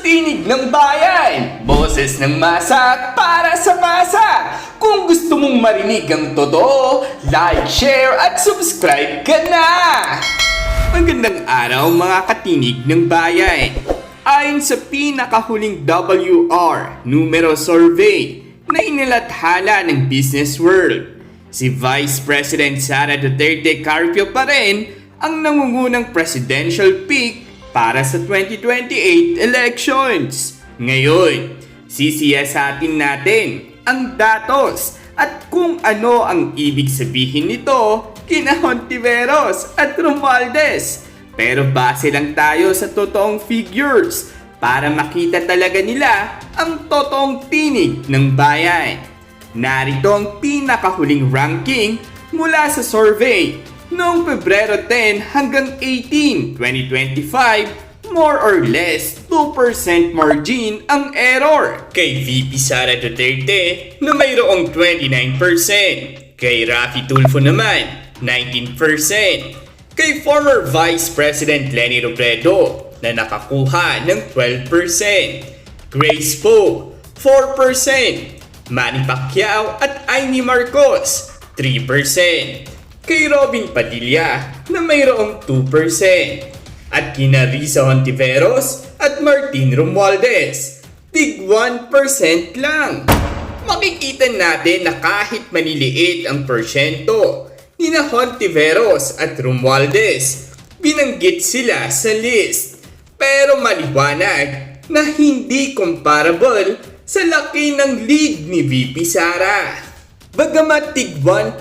tinig ng bayan, boses ng masa para sa masa. Kung gusto mong marinig ang totoo, like, share at subscribe ka na! Magandang araw mga katinig ng bayan. Ayon sa pinakahuling WR numero survey na inilathala ng Business World, si Vice President Sara Duterte Carpio pa rin ang nangungunang presidential pick para sa 2028 elections. Ngayon, sisiyasatin natin ang datos at kung ano ang ibig sabihin nito kina Hontiveros at Romualdez. Pero base lang tayo sa totoong figures para makita talaga nila ang totoong tinig ng bayan. Narito ang pinakahuling ranking mula sa survey noong Pebrero 10 hanggang 18, 2025, more or less 2% margin ang error. Kay VP Sara Duterte na mayroong 29%. Kay Rafi Tulfo naman, 19%. Kay former Vice President Lenny Robredo na nakakuha ng 12%. Grace Poe, 4%. Manny Pacquiao at Amy Marcos, 3% kay Robin Padilla na mayroong 2%. At kina Risa Hontiveros at Martin Romualdez, tig 1% lang. Makikita natin na kahit maniliit ang porsyento ni na Hontiveros at Romualdez, binanggit sila sa list. Pero maliwanag na hindi comparable sa laki ng lead ni VP Sara. Bagamat tig 1%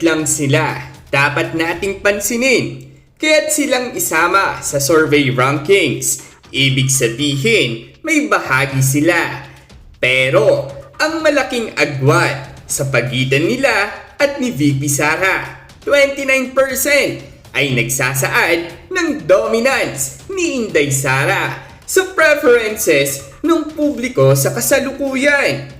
lang sila, dapat nating pansinin kaya't silang isama sa survey rankings. Ibig sabihin, may bahagi sila. Pero, ang malaking agwat sa pagitan nila at ni VP Sara, 29% ay nagsasaad ng dominance ni Inday Sara sa preferences ng publiko sa kasalukuyan.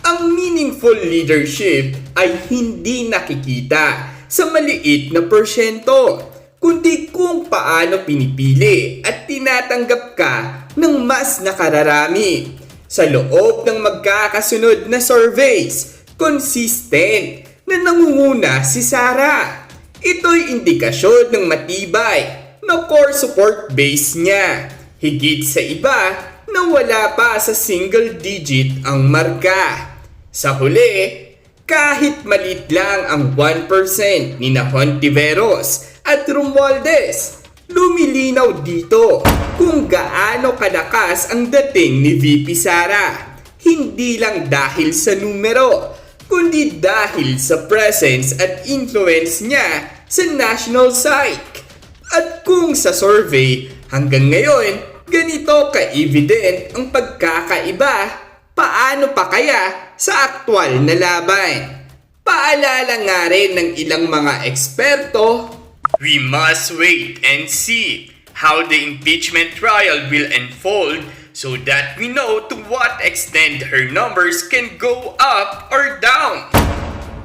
Ang meaningful leadership ay hindi nakikita sa maliit na porsyento, kundi kung paano pinipili at tinatanggap ka ng mas nakararami. Sa loob ng magkakasunod na surveys, consistent na nangunguna si Sara. Ito'y indikasyon ng matibay na core support base niya. Higit sa iba na wala pa sa single digit ang marka. Sa huli, kahit malit lang ang 1% ni na Hontiveros at Romualdez, lumilinaw dito kung gaano kalakas ang dating ni VP Sara. Hindi lang dahil sa numero, kundi dahil sa presence at influence niya sa national psyche. At kung sa survey hanggang ngayon, ganito ka-evident ang pagkakaiba paano pa kaya sa aktwal na laban? Paalala nga rin ng ilang mga eksperto, We must wait and see how the impeachment trial will unfold so that we know to what extent her numbers can go up or down.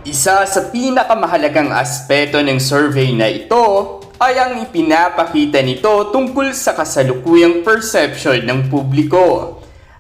Isa sa pinakamahalagang aspeto ng survey na ito ay ang ipinapakita nito tungkol sa kasalukuyang perception ng publiko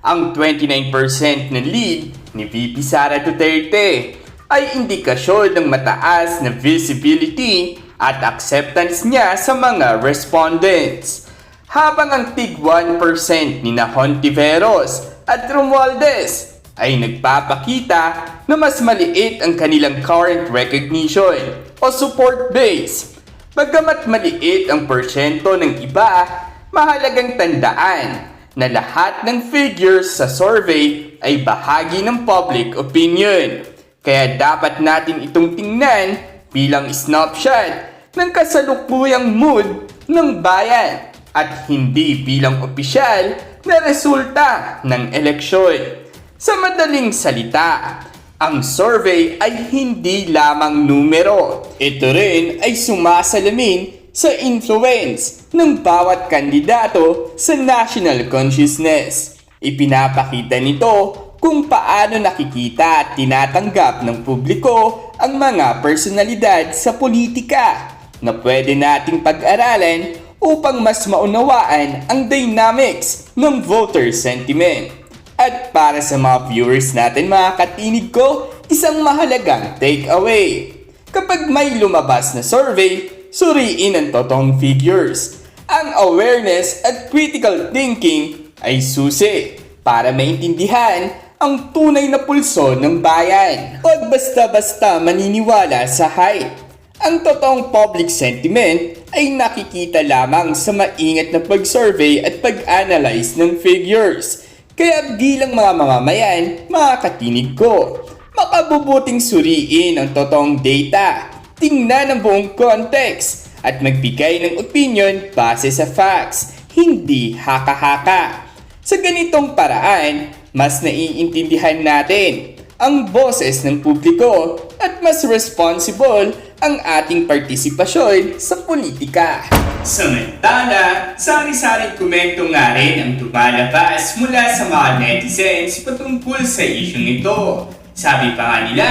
ang 29% na lead ni VP Sara Duterte ay indikasyon ng mataas na visibility at acceptance niya sa mga respondents. Habang ang tig 1% ni na Hontiveros at Romualdez ay nagpapakita na mas maliit ang kanilang current recognition o support base. Bagamat maliit ang porsyento ng iba, mahalagang tandaan na lahat ng figures sa survey ay bahagi ng public opinion. Kaya dapat natin itong tingnan bilang snapshot ng kasalukuyang mood ng bayan at hindi bilang opisyal na resulta ng eleksyon. Sa madaling salita, ang survey ay hindi lamang numero. Ito rin ay sumasalamin sa influence ng bawat kandidato sa national consciousness. Ipinapakita nito kung paano nakikita at tinatanggap ng publiko ang mga personalidad sa politika na pwede nating pag-aralan upang mas maunawaan ang dynamics ng voter sentiment. At para sa mga viewers natin mga katinig ko, isang mahalagang takeaway. Kapag may lumabas na survey, suriin ang totoong figures. Ang awareness at critical thinking ay susi para maintindihan ang tunay na pulso ng bayan. Huwag basta-basta maniniwala sa hype. Ang totoong public sentiment ay nakikita lamang sa maingat na pag-survey at pag-analyze ng figures. Kaya bilang mga mamamayan, mga katinig ko, makabubuting suriin ang totoong data, tingnan ang buong context, at magbigay ng opinion base sa facts, hindi haka-haka. Sa ganitong paraan, mas naiintindihan natin ang boses ng publiko at mas responsible ang ating partisipasyon sa politika. Samantala, sari-saring komento nga rin ang tumalabas mula sa mga netizens patungkol sa isyong ito. Sabi pa nila,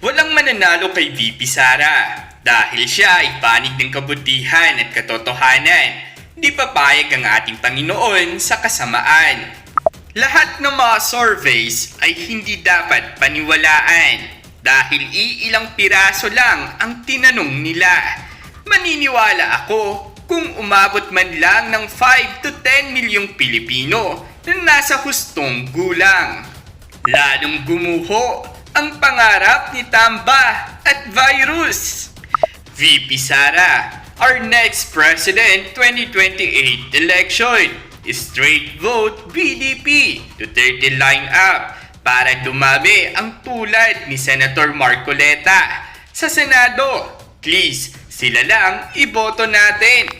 Walang mananalo kay VP Sara dahil siya ay panig ng kabutihan at katotohanan. Di papayag ang ating Panginoon sa kasamaan. Lahat ng mga surveys ay hindi dapat paniwalaan dahil iilang piraso lang ang tinanong nila. Maniniwala ako kung umabot man lang ng 5 to 10 milyong Pilipino na nasa hustong gulang. Lalong gumuho ang pangarap ni Tamba at Virus. VP Sara, our next President 2028 election. Straight vote BDP to 30 line up para dumami ang tulad ni Senator Marcoleta. Sa Senado, please, sila lang iboto natin.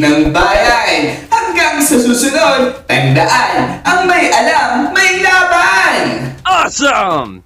ng bayan. Hanggang sa susunod, tandaan, ang may alam, may laban! Awesome!